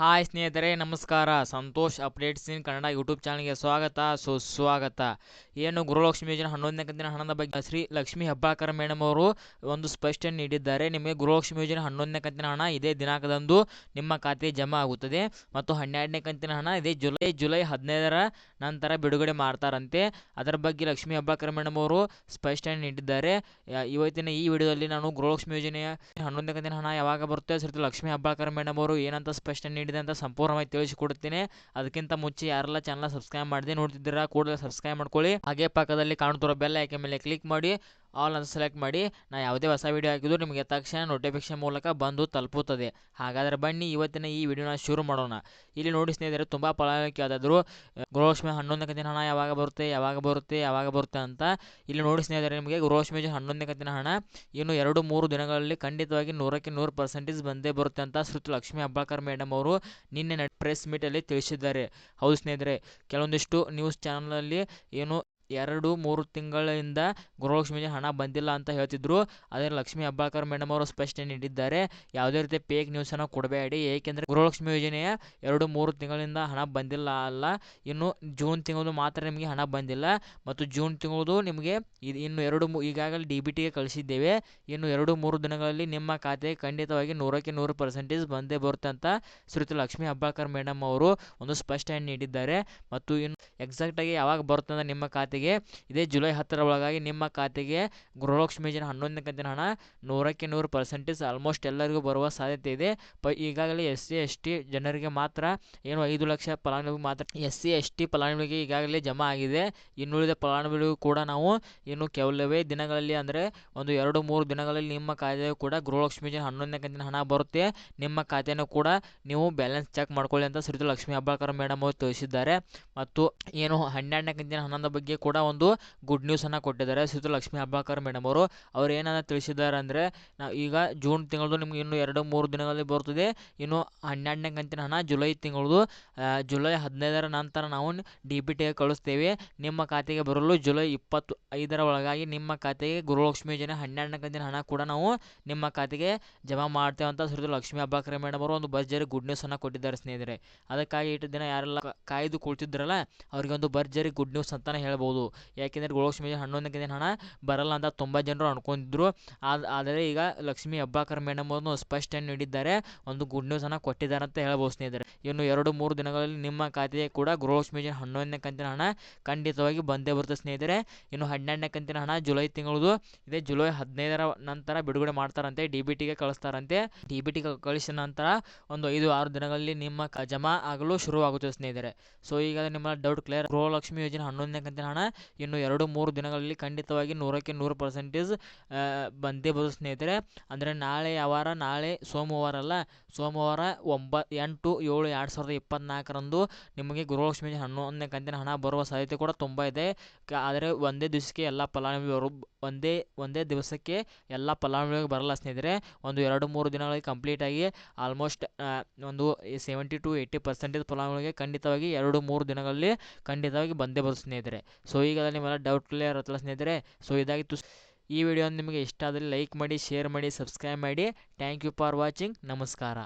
Hi ಸ್ನೇಹಿತರೆ, ನಮಸ್ಕಾರ. Santosh updates in Kannada YouTube ಚಾನಲ್ಗೆ ಸ್ವಾಗತ. ಸುಸ್ವಾಗತ ಏನು ಗೃಹಲಕ್ಷ್ಮಿ ಯೋಜನೆ ಹನ್ನೊಂದನೇ ಕಂತಿನ ಹಣದ ಬಗ್ಗೆ ಶ್ರೀ ಲಕ್ಷ್ಮಿ ಹೆಬ್ಬಾಳ್ಕರ್ ಮೇಡಮ್ ಅವರು ಒಂದು ಸ್ಪಷ್ಟನೆ ನೀಡಿದ್ದಾರೆ. ನಿಮಗೆ ಗೃಹಲಕ್ಷ್ಮಿ ಯೋಜನೆ ಹನ್ನೊಂದನೇ ಕಂತಿನ ಹಣ ಇದೇ ದಿನಾಂಕದಂದು ನಿಮ್ಮ ಖಾತೆಗೆ ಜಮಾ ಆಗುತ್ತದೆ. ಮತ್ತು ಹನ್ನೆರಡನೇ ಕಂತಿನ ಹಣ ಇದೇ ಜುಲೈ ಜುಲೈ ಹದಿನೈದರ ನಂತರ ಬಿಡುಗಡೆ ಮಾಡ್ತಾರಂತೆ. ಅದರ ಬಗ್ಗೆ ಲಕ್ಷ್ಮಿ ಹೆಬ್ಬಾಳ್ಕರ್ ಮೇಡಮ್ ಅವರು ಸ್ಪಷ್ಟನೆ ನೀಡಿದ್ದಾರೆ. ಇವತ್ತಿನ ಈ ವಿಡಿಯೋದಲ್ಲಿ ನಾನು ಗೃಹಲಕ್ಷ್ಮಿ ಯೋಜನೆಯ ಹನ್ನೊಂದನೇ ಕಂತಿನ ಹಣ ಯಾವಾಗ ಬರುತ್ತೆ? ಸರಿ ಲಕ್ಷ್ಮಿ ಹೆಬ್ಬಾಳ್ಕರ್ ಮೇಡಮ್ ಅವರು ಏನಂತ ಸ್ಪಷ್ಟನೆ ನೀಡಿದೆ ಅಂತ ಸಂಪೂರ್ಣವಾಗಿ ತಿಳಿಸಿಕೊಡುತ್ತೇನೆ. ಅದಕ್ಕಿಂತ ಮುಂಚೆ ಯಾರೆಲ್ಲ ಚಾನಲ್ ಸಬ್ಸ್ಕ್ರೈಬ್ ಮಾಡದೆ ನೋಡ್ತಿದ್ದೀರಾ, ಕೂಡಲೇ ಸಬ್ಸ್ಕ್ರೈಬ್ ಮಾಡ್ಕೊಳ್ಳಿ. ಹಾಗೆ ಪಕ್ಕದಲ್ಲಿ ಕಾಣುತ್ತಿರೋ ಬೆಲ್ ಐಕೆ ಮೇಲೆ ಕ್ಲಿಕ್ ಮಾಡಿ. ಆಲ್ ಅಂತ ಸೆಲೆಕ್ಟ್ ಮಾಡಿ, ನಾ ಯಾವುದೇ ಹೊಸ ವಿಡಿಯೋ ಹಾಕಿದ್ರು ನಿಮಗೆ ತಕ್ಷಣ ನೋಟಿಫಿಕೇಶನ್ ಮೂಲಕ ಬಂದು ತಲುಪುತ್ತದೆ. ಹಾಗಾದರೆ ಬನ್ನಿ, ಇವತ್ತಿನ ಈ ವಿಡಿಯೋನ ಶುರು ಮಾಡೋಣ. ಇಲ್ಲಿ ನೋಡಿ ಸ್ನೇಹಿತರೆ, ತುಂಬ ಫಲಾನುಭವಿ ಯಾವುದಾದ್ರು ಗೃಹಲಕ್ಷ್ಮಿ ಹನ್ನೊಂದನೇ ಕಂತಿನ ಹಣ ಯಾವಾಗ ಬರುತ್ತೆ ಯಾವಾಗ ಬರುತ್ತೆ ಯಾವಾಗ ಬರುತ್ತೆ ಅಂತ. ಇಲ್ಲಿ ನೋಡಿ ಸ್ನೇಹಿತರೆ, ನಿಮಗೆ ಗೃಹಲಕ್ಷ್ಮಿ ಹನ್ನೊಂದನೇ ಕಂತಿನ ಹಣ ಇನ್ನು ಎರಡು ಮೂರು ದಿನಗಳಲ್ಲಿ ಖಂಡಿತವಾಗಿ ನೂರಕ್ಕೆ ನೂರು ಪರ್ಸೆಂಟೇಜ್ ಬಂದೇ ಬರುತ್ತೆ ಅಂತ ಶ್ರುತಿ ಲಕ್ಷ್ಮಿ ಹೆಬ್ಬಾಳ್ಕರ್ ಮೇಡಮ್ ಅವರು ನಿನ್ನೆ ಪ್ರೆಸ್ ಮೀಟಲ್ಲಿ ತಿಳಿಸಿದ್ದಾರೆ. ಹೌದು ಸ್ನೇಹಿತರೆ, ಕೆಲವೊಂದಿಷ್ಟು ನ್ಯೂಸ್ ಚಾನಲಲ್ಲಿ ಏನು ಎರಡು ಮೂರು ತಿಂಗಳಿಂದ ಗೃಹಲಕ್ಷ್ಮಿಗೆ ಹಣ ಬಂದಿಲ್ಲ ಅಂತ ಹೇಳ್ತಿದ್ರು. ಆದರೆ ಲಕ್ಷ್ಮಿ ಹೆಬ್ಬಾಳ್ಕರ್ ಮೇಡಮ್ ಅವರು ಸ್ಪಷ್ಟನೆ ನೀಡಿದ್ದಾರೆ. ಯಾವುದೇ ರೀತಿ ಫೇಕ್ ನ್ಯೂಸನ್ನು ಕೊಡಬೇಡಿ. ಏಕೆಂದರೆ ಗೃಹಲಕ್ಷ್ಮಿ ಯೋಜನೆಯ ಎರಡು ಮೂರು ತಿಂಗಳಿಂದ ಹಣ ಬಂದಿಲ್ಲ ಅಲ್ಲ. ಇನ್ನು ಜೂನ್ ತಿಂಗಳು ಮಾತ್ರ ನಿಮಗೆ ಹಣ ಬಂದಿಲ್ಲ. ಮತ್ತು ಜೂನ್ ತಿಂಗಳದು ನಿಮಗೆ ಇದು ಇನ್ನು ಎರಡು ಈಗಾಗಲೇ ಡಿ ಬಿ ಟಿಗೆ ಕಳಿಸಿದ್ದೇವೆ. ಇನ್ನು ಎರಡು ಮೂರು ದಿನಗಳಲ್ಲಿ ನಿಮ್ಮ ಖಾತೆ ಖಂಡಿತವಾಗಿ ನೂರಕ್ಕೆ ನೂರು ಪರ್ಸೆಂಟೇಜ್ ಬಂದೇ ಬರುತ್ತೆ ಅಂತ ಶ್ರೀತಿ ಲಕ್ಷ್ಮಿ ಹೆಬ್ಬಾಳ್ಕರ್ ಮೇಡಮ್ ಅವರು ಒಂದು ಸ್ಪಷ್ಟನೆ ನೀಡಿದ್ದಾರೆ. ಮತ್ತು ಇನ್ನು ಎಕ್ಸಾಕ್ಟಾಗಿ ಯಾವಾಗ ಬರುತ್ತೆ ನಿಮ್ಮ ಖಾತೆಗೆ, ಇದೇ ಜುಲೈ ಹತ್ತರ ಒಳಗಾಗಿ ನಿಮ್ಮ ಖಾತೆಗೆ ಗೃಹಲಕ್ಷ್ಮಿ ಯೋಜನೆ ಹನ್ನೊಂದನೇ ಕಂತಿನ ಹಣ, ನೂರಕ್ಕೆ ನೂರು ಪರ್ಸೆಂಟೇಜ್ ಆಲ್ಮೋಸ್ಟ್ ಎಲ್ಲರಿಗೂ ಬರುವ ಸಾಧ್ಯತೆ ಇದೆ. ಪ, ಈಗಾಗಲೇ ಎಸ್ ಸಿ, ಎಸ್ ಟಿ ಜನರಿಗೆ ಮಾತ್ರ ಏನು ಐದು ಲಕ್ಷ ಫಲಾನುಭವಿ ಮಾತ್ರ, ಎಸ್ ಸಿ, ಎಸ್ ಟಿ ಫಲಾನುಭವಿಗೆ ಈಗಾಗಲೇ ಜಮಾ ಆಗಿದೆ. ಇನ್ನುಳಿದ ಫಲಾನುಭವಿಗೂ ಕೂಡ ನಾವು ಇನ್ನು ಕೆಲವೇ ದಿನಗಳಲ್ಲಿ ಅಂದರೆ ಒಂದು ಎರಡು, ಮೂರು ದಿನಗಳಲ್ಲಿ ನಿಮ್ಮ ಖಾತೆಗೆ ಕೂಡ ಗೃಹಲಕ್ಷ್ಮಿ ಯೋಜನೆ ಹನ್ನೊಂದನೇ ಕಂತಿನ ಹಣ ಬರುತ್ತೆ. ನಿಮ್ಮ ಖಾತೆಯನ್ನು ಕೂಡ ನೀವು ಬ್ಯಾಲೆನ್ಸ್ ಚೆಕ್ ಮಾಡ್ಕೊಳ್ಳಿ ಅಂತ ಶ್ರೀಯುತ ಲಕ್ಷ್ಮಿ ಮೇಡಮ್ ಅವರು ತಿಳಿಸಿದ್ದಾರೆ. ಮತ್ತು ಏನು ಹನ್ನೆರಡನೇ ಕಂತಿನ ಹಣದ ಬಗ್ಗೆ ಕೂಡ ಒಂದು ಗುಡ್ ನ್ಯೂಸನ್ನು ಕೊಟ್ಟಿದ್ದಾರೆ. ಸಿದ್ದು ಲಕ್ಷ್ಮಿ ಹೆಬ್ಬಾಳ್ಕರ್ ಮೇಡಮ್ ಅವರು. ಅವ್ರು ಏನನ್ನ ತಿಳಿಸಿದ್ದಾರೆ ಅಂದರೆ ನಾವು ಈಗ ಜೂನ್ ತಿಂಗಳದು ನಿಮ್ಗೆ ಇನ್ನು ಎರಡು ಮೂರು ದಿನಗಳಲ್ಲಿ ಬರ್ತದೆ. ಇನ್ನು ಹನ್ನೆರಡನೇ ಕಂತಿನ ಹಣ ಜುಲೈ ತಿಂಗಳದು. ಜುಲೈ ಹದಿನೈದರ ನಂತರ ನಾವು ಡಿ ಬಿ ಟಿಗೆ ಕಳಿಸ್ತೇವೆ. ನಿಮ್ಮ ಖಾತೆಗೆ ಬರಲು ಜುಲೈ ಇಪ್ಪತ್ತು ಐದರ ಒಳಗಾಗಿ ನಿಮ್ಮ ಖಾತೆಗೆ ಗೃಹಲಕ್ಷ್ಮಿ ಯೋಜನೆ ಹನ್ನೆರಡನೇ ಕಂತಿನ ಹಣ ಕೂಡ ನಾವು ನಿಮ್ಮ ಖಾತೆಗೆ ಜಮಾ ಮಾಡ್ತೇವೆ ಅಂತ ಶ್ರೀಯುತ ಲಕ್ಷ್ಮಿ ಹೆಬ್ಬಾಳ್ಕರ್ ಮೇಡಮ್ ಅವರು ಒಂದು ಭರ್ಜರಿ ಗುಡ್ ನ್ಯೂಸನ್ನು ಕೊಟ್ಟಿದ್ದಾರೆ ಸ್ನೇಹಿತರೆ. ಅದಕ್ಕಾಗಿ ಇಷ್ಟು ದಿನ ಯಾರೆಲ್ಲ ಕಾಯ್ದು ಕುಳಿತಿದ್ರಲ್ಲ ಅವರಿಗೆ ಒಂದು ಭರ್ಜರಿ ಗುಡ್ ನ್ಯೂಸ್ ಅಂತಲೇ ಹೇಳ್ಬೋದು. ಯಾಕೆಂದರೆ ಗೃಹಲಕ್ಷ್ಮಿ ಹನ್ನೊಂದನೇ ಕಂತಿನ ಹಣ? ಬರಲ್ಲ ಅಂತ ತುಂಬ ಜನರು ಅಂದ್ಕೊಂಡಿದ್ರು ಆದ್- ಆದರೆ ಈಗ ಲಕ್ಷ್ಮಿ ಅಬ್ಬಾಕರ್ ಮೇಡಮ್ ಅವರು ಸ್ಪಷ್ಟನೆ ನೀಡಿದ್ದಾರೆ? ಒಂದು ಗುಡ್ ನ್ಯೂಸನ್ನು ಕೊಟ್ಟಿದ್ದಾರೆ ಅಂತ ಹೇಳ್ಬೋದು ಸ್ನೇಹಿತರೆ. ಇನ್ನು ಎರಡು, ಮೂರು ದಿನಗಳಲ್ಲಿ ನಿಮ್ಮ ಖಾತೆಗೆ ಕೂಡ ಗೃಹಲಕ್ಷ್ಮಿ ಯೋಜನೆ ಹನ್ನೊಂದನೇ ಕಂತಿನ ಹಣ ಖಂಡಿತವಾಗಿ ಬಂದೇ ಬರುತ್ತೆ ಸ್ನೇಹಿತರೆ. ಇನ್ನು ಹನ್ನೆರಡನೇ ಕಂತಿನ ಹಣ ಜುಲೈ ತಿಂಗಳದು. ಇದೇ ಜುಲೈ ಹದಿನೈದರ ನಂತರ ಬಿಡುಗಡೆ ಮಾಡ್ತಾರಂತೆ. ಡಿ ಬಿ ಟಿಗೆ ಕಳಿಸ್ತಾರಂತೆ. ಡಿ ಬಿ ಟಿಗೆ ಕಳಿಸಿದ ನಂತರ ಒಂದು ಐದು, ಆರು ದಿನಗಳಲ್ಲಿ ನಿಮ್ಮ ಜಮಾ ಆಗಲು ಶುರುವಾಗುತ್ತದೆ ಸ್ನೇಹಿತರೆ. ಸೊ ಈಗ ನಿಮ್ಮ ಡೌಟ್ ಕ್ಲಿಯರ್ ಗೃಹಲಕ್ಷ್ಮಿ ಯೋಜನೆ ಹನ್ನೊಂದನೇ ಕಂತಿನ ಹಣ ಇನ್ನು ಎರಡು ಮೂರು ದಿನಗಳಲ್ಲಿ ಖಂಡಿತವಾಗಿ ನೂರಕ್ಕೆ ನೂರು ಪರ್ಸೆಂಟೇಜ್ ಬಂದೇ ಬರುತ್ತೆ ಸ್ನೇಹಿತರೆ. ಅಂದರೆ ನಾಳೆ ಯಾವಾರ ನಾಳೆ ಸೋಮವಾರ ಅಲ್ಲ. ಸೋಮವಾರ ಒಂಬ, ಎಂಟು, ಏಳು, ಎರಡು ಸಾವಿರದ ಇಪ್ಪತ್ತ್ನಾಲ್ಕರಂದು ನಿಮಗೆ ಗೃಹಲಕ್ಷ್ಮಿ ಹನ್ನೊಂದನೇ ಕಂತಿನ ಹಣ ಬರುವ ಸಾಧ್ಯತೆ ಕೂಡ ತುಂಬ ಇದೆ. ಆದರೆ ಒಂದೇ ದಿವಸಕ್ಕೆ ಎಲ್ಲ ಫಲಾನುಭವಿಗಳು ಒಂದೇ ಒಂದೇ ದಿವಸಕ್ಕೆ ಎಲ್ಲ ಫಲಾನುಭವಿಗಳು ಬರಲ್ಲ ಸ್ನೇಹಿತರೆ. ಒಂದು ಎರಡು ಮೂರು ದಿನಗಳಿಗೆ ಕಂಪ್ಲೀಟಾಗಿ ಆಲ್ಮೋಸ್ಟ್ ಒಂದು ಸೆವೆಂಟಿ ಟು ಏಯ್ಟಿ ಪರ್ಸೆಂಟೇಜ್ ಫಲಾನುಭವಿಗೆ ಖಂಡಿತವಾಗಿ ಎರಡು ಮೂರು ದಿನಗಳಲ್ಲಿ ಖಂಡಿತವಾಗಿ ಬಂದೇ ಬರುತ್ತೆ ಸ್ನೇಹಿತರೆ. ಸೊ ಈಗ ನಿಮ್ಮೆಲ್ಲ ಡೌಟ್ ಕ್ಲಿಯರ್ ಆಯ್ತಲ್ಲ ಸ್ನೇಹಿತರೆ, ಸೊ ಇದಾಗಿತ್ತು ಈ ವಿಡಿಯೋ ನಿಮಗೆ ಇಷ್ಟ ಆದರೆ ಲೈಕ್ ಮಾಡಿ ಶೇರ್ ಮಾಡಿ ಸಬ್ಸ್ಕ್ರೈಬ್ ಮಾಡಿ. ಥ್ಯಾಂಕ್ ಯು ಫಾರ್ ವಾಚಿಂಗ್ ನಮಸ್ಕಾರ.